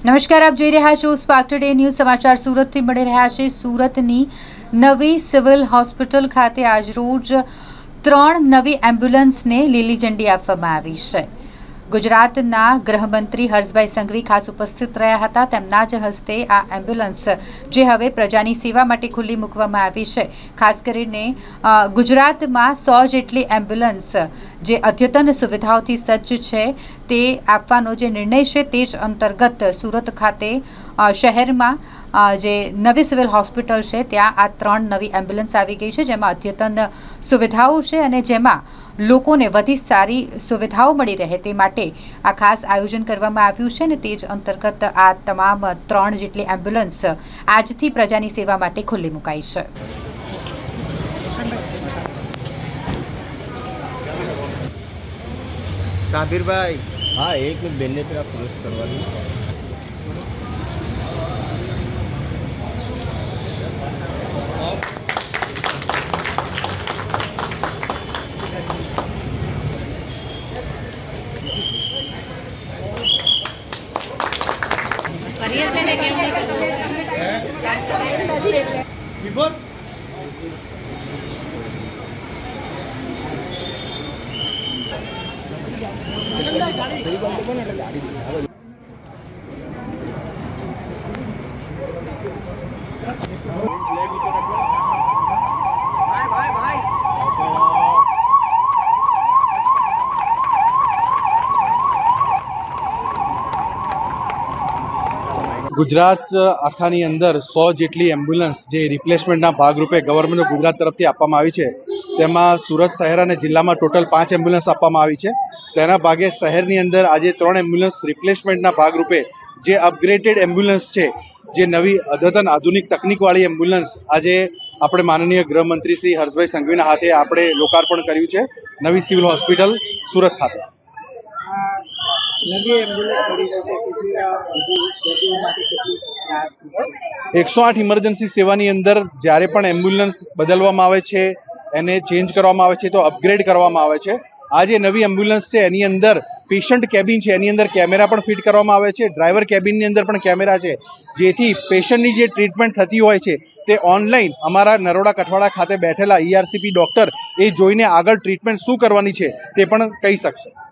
નમસ્કાર, આપ જોઈ રહ્યા છો સ્પાર્ક ટુડે ન્યૂઝ સમાચાર સુરતથી મળી રહ્યા છે. સુરતની નવી સિવિલ હોસ્પિટલ ખાતે આજરોજ ત્રણ નવી એમ્બ્યુલન્સને લીલી ઝંડી આપવામાં આવી છે. ગુજરાતના ગૃહમંત્રી હર્ષભાઈ સંઘવી ખાસ ઉપસ્થિત રહ્યા હતા. તેમના જ હસ્તે આ એમ્બ્યુલન્સ, જે હવે પ્રજાની સેવા માટે ખુલ્લી મૂકવામાં આવી છે. ખાસ કરીને ગુજરાતમાં સો જેટલી એમ્બ્યુલન્સ, જે અદ્યતન સુવિધાઓથી સજ્જ છે, તે આપવાનો જે નિર્ણય છે, તે જ અંતર્ગત સુરત ખાતે શહેરમાં જે નવી સિવિલ હોસ્પિટલ છે ત્યાં આ ત્રણ નવી એમ્બ્યુલન્સ આવી ગઈ છે જેમાં અદ્યતન સુવિધાઓ છે અને જેમાં લોકોને વધી સારી સુવિધાઓ મળી રહે તે માટે આ ખાસ આયોજન કરવામાં આવ્યું છે અને તે જ અંતર્ગત આ તમામ ત્રણ જેટલી એમ્બ્યુલન્સ આજથી પ્રજાની સેવા માટે ખુલ્લી મુકાઈ છે. સાબિરભાઈ. હા એક મિનિટ બેનને પેલા પુરુષ કરવાનું. વિભોર ગુજરાત આખાની અંદર સો જેટલી એમ્બ્યુલન્સ જે રિપ્લેસમેન્ટના ભાગરૂપે ગવર્મેન્ટ ગુજરાત તરફથી આપવામાં આવી છે, તેમાં સુરત શહેર અને જિલ્લામાં ટોટલ પાંચ એમ્બ્યુલન્સ આપવામાં આવી છે. તેના ભાગે શહેરની અંદર આજે ત્રણ એમ્બ્યુલન્સ રિપ્લેસમેન્ટના ભાગરૂપે જે અપગ્રેડેડ એમ્બ્યુલન્સ છે, જે નવી અદ્યતન આધુનિક તકનીકવાળી એમ્બ્યુલન્સ આજે આપણે માનનીય ગૃહમંત્રી શ્રી હર્ષભાઈ સંઘવીના હાથે આપણે લોકાર્પણ કર્યું છે, નવી સિવિલ હોસ્પિટલ સુરત ખાતે. એકસો આઠ ઇમરજન્સી સેવાની અંદર જ્યારે પણ એમ્બ્યુલન્સ બદલવામાં આવે છે, એને ચેન્જ કરવામાં આવે છે તો અપગ્રેડ કરવામાં આવે છે. આ જે નવી એમ્બ્યુલન્સ છે, એની અંદર પેશન્ટ કેબિન છે, એની અંદર કેમેરા પણ ફિટ કરવામાં આવે છે. ડ્રાઈવર કેબિનની અંદર પણ કેમેરા છે. જેથી પેશન્ટની જે ટ્રીટમેન્ટ થતી હોય છે, તે ઓનલાઈન અમારા નરોડા કઠવાડા ખાતે બેઠેલા ઈઆરસીપી ડોક્ટર એ જોઈને આગળ ટ્રીટમેન્ટ શું કરવાની છે, તે પણ કહી શકશે.